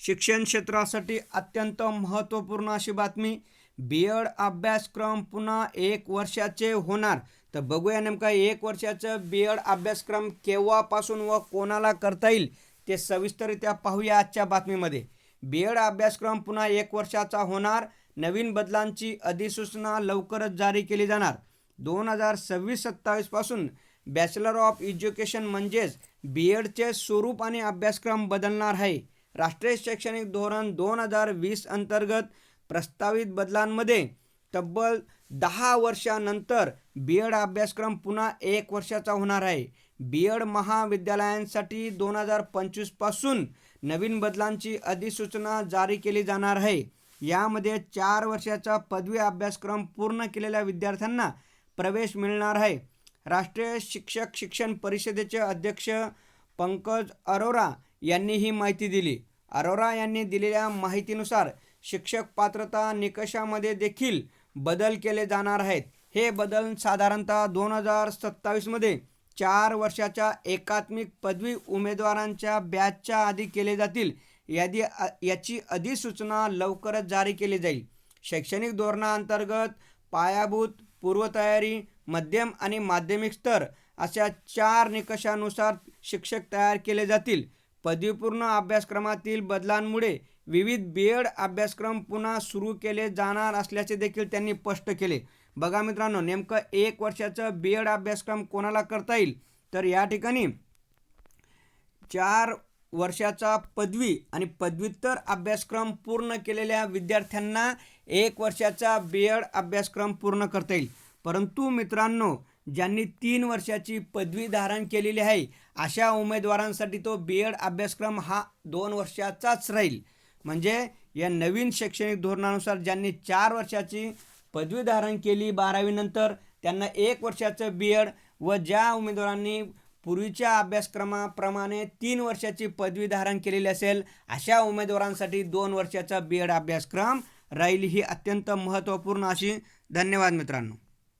शिक्षण क्षेत्रासाठी अत्यंत महत्त्वपूर्ण अशी बातमी. बी एड अभ्यासक्रम पुन्हा एक वर्षाचे होणार. तर बघूया नेमका एक वर्षाचं बी एड अभ्यासक्रम केव्हापासून व कोणाला करता येईल ते सविस्तररित्या पाहूया आजच्या बातमीमध्ये. बी एड अभ्यासक्रम पुन्हा एक वर्षाचा होणार. नवीन बदलांची अधिसूचना लवकरच जारी केली जाणार. दोन हजार सव्वीस सत्तावीसपासून बॅचलर ऑफ एज्युकेशन म्हणजेच बी एडचे स्वरूप आणि अभ्यासक्रम बदलणार आहे. राष्ट्रीय शैक्षणिक धोरण दोन हजार वीस अंतर्गत प्रस्तावित बदलांमध्ये तब्बल दहा वर्षानंतर बी एड अभ्यासक्रम पुन्हा एक वर्षाचा होणार आहे. बी एड महाविद्यालयांसाठी दोन हजार पंचवीसपासून नवीन बदलांची अधिसूचना जारी केली जाणार आहे. यामध्ये चार वर्षाचा पदवी अभ्यासक्रम पूर्ण केलेल्या विद्यार्थ्यांना प्रवेश मिळणार आहे. राष्ट्रीय शिक्षक शिक्षण परिषदेचे अध्यक्ष पंकज अरोरा यांनी ही माहिती दिली. अरोरा यांनी दिलेल्या माहितीनुसार शिक्षक पात्रता निकषामध्ये देखील बदल केले जाणार आहेत. हे बदल साधारणतः दोन हजार सत्तावीसमध्ये चार वर्षाच्या एकात्मिक पदवी उमेदवारांच्या बॅचच्या आधी केले जातील. यादी याची अधिसूचना लवकरच जारी केली जाईल. शैक्षणिक धोरणाअंतर्गत पायाभूत पूर्वतयारी मध्यम आणि माध्यमिक स्तर अशा चार निकषानुसार शिक्षक तयार केले जातील. पदवीपूर्ण अभ्यासक्रमातील बदलांमुळे विविध बी एड अभ्यासक्रम पुन्हा सुरू केले जाणार असल्याचे देखील त्यांनी स्पष्ट केले. बघा मित्रांनो नेमकं एक वर्षाचं बी एड अभ्यासक्रम कोणाला करता येईल? तर या ठिकाणी चार वर्षाचा पदवी आणि पदव्युत्तर अभ्यासक्रम पूर्ण केलेल्या विद्यार्थ्यांना एक वर्षाचा बी एड अभ्यासक्रम पूर्ण करता येईल. परंतु मित्रांनो ज्यांनी तीन वर्षाची पदवी धारण केलेली आहे अशा उमेदवारांसाठी तो बी एड अभ्यासक्रम हा दोन वर्षाचाच राहील. म्हणजे या नवीन शैक्षणिक धोरणानुसार ज्यांनी चार वर्षाची पदवी धारण केली बारावीनंतर त्यांना एक वर्षाचं बी एड व ज्या उमेदवारांनी पूर्वीच्या अभ्यासक्रमाप्रमाणे तीन वर्षाची पदवी धारण केलेली असेल अशा उमेदवारांसाठी दोन वर्षाचा बी एड अभ्यासक्रम राहील ही अत्यंत महत्त्वपूर्ण अशी धन्यवाद मित्रांनो.